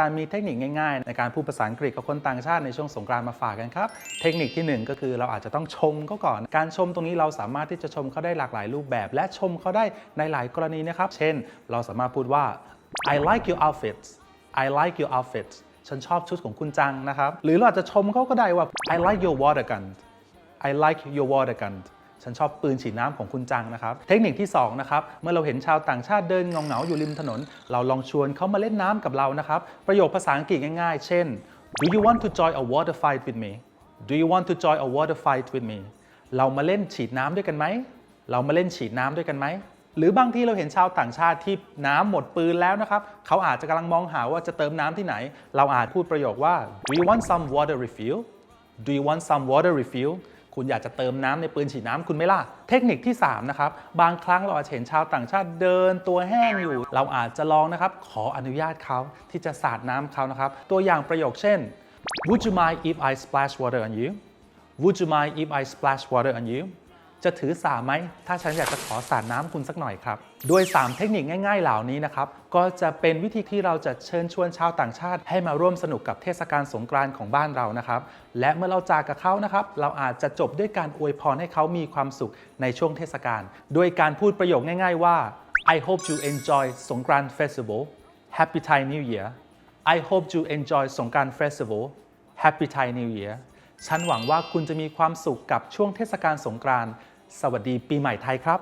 จารย์มีเทคนิคง่ายๆ ในการพูดภาษาอังกฤษกับคนต่างชาติในช่วงสงกรานต์มาฝากกันครับ เทคนิคที่หนึ่งก็คือเราอาจจะต้องชมเขาก่อน การชมตรงนี้เราสามารถที่จะชมเขาได้หลากหลายรูปแบบ และชมเขาได้ในหลายกรณีนะครับ เช่น เราสามารถพูดว่า I like your outfits I like your outfits ฉันชอบชุดของคุณจังนะครับ หรือเราอาจจะชมเขาก็ได้ว่า I like your water gun I like your water gun ฉันชอบปืนฉีดน้ำของคุณจังนะครับ เทคนิคที่2นะครับ เมื่อเราเห็นชาวต่างชาติเดินเงเหงาอยู่ริมถนน เราลองชวนเขามาเล่นน้ำกับเรานะครับ ประโยคภาษาอังกฤษง่ายๆ เช่น Do you want to join a water fight with me Do you want to join a water fight with me เรามาเล่นฉีดน้ำด้วยกันไหม เรามาเล่นฉีดน้ำด้วยกันไหม หรือบางที่เราเห็นชาวต่างชาติที่น้ำหมดปืนแล้วนะครับ เขาอาจจะกำลังมองหาว่าจะเติมน้ำที่ไหน เราอาจพูดประโยคว่า Do you want some water refill Do you want some water refill คุณอยากจะเติมน้ำในปืนฉีดน้ำคุณไม่ล่ะ เทคนิคที่3นะครับ บางครั้งเราอาจจะเห็นชาวต่างชาติเดินตัวแห้งอยู่ เราอาจจะลองนะครับ ขออนุญาตเขาที่จะสาดน้ำเขานะครับ ตัวอย่างประโยคเช่น Would you mind if I splash water on you Would you mind if I splash water on you จะถือสาไหม ถ้าฉันอยากจะขอสาดน้ำคุณสักหน่อยครับโดย3 เทคนิคง่าย ๆ เหล่านี้นะครับ ก็จะเป็นวิธีที่เราจะเชิญชวนชาวต่างชาติ ให้มาร่วมสนุกกับเทศกาลสงกรานต์ของบ้านเรานะครับ และเมื่อเราจากกับเขานะครับ เราอาจจะจบด้วยการอวยพรให้เขามีความสุขในช่วงเทศกาลโดยการพูดประโยคง่าย ๆ ว่า I hope you enjoy สงกรานต์ Festival Happy Thai New Year I hope you enjoy สงกรานต์ Festival Happy Thai New Year ฉันหวังว่าคุณจะมีความสุขกับช่วงเทศกาลสงกรานต์ สวัสดีปีใหม่ไทยครับ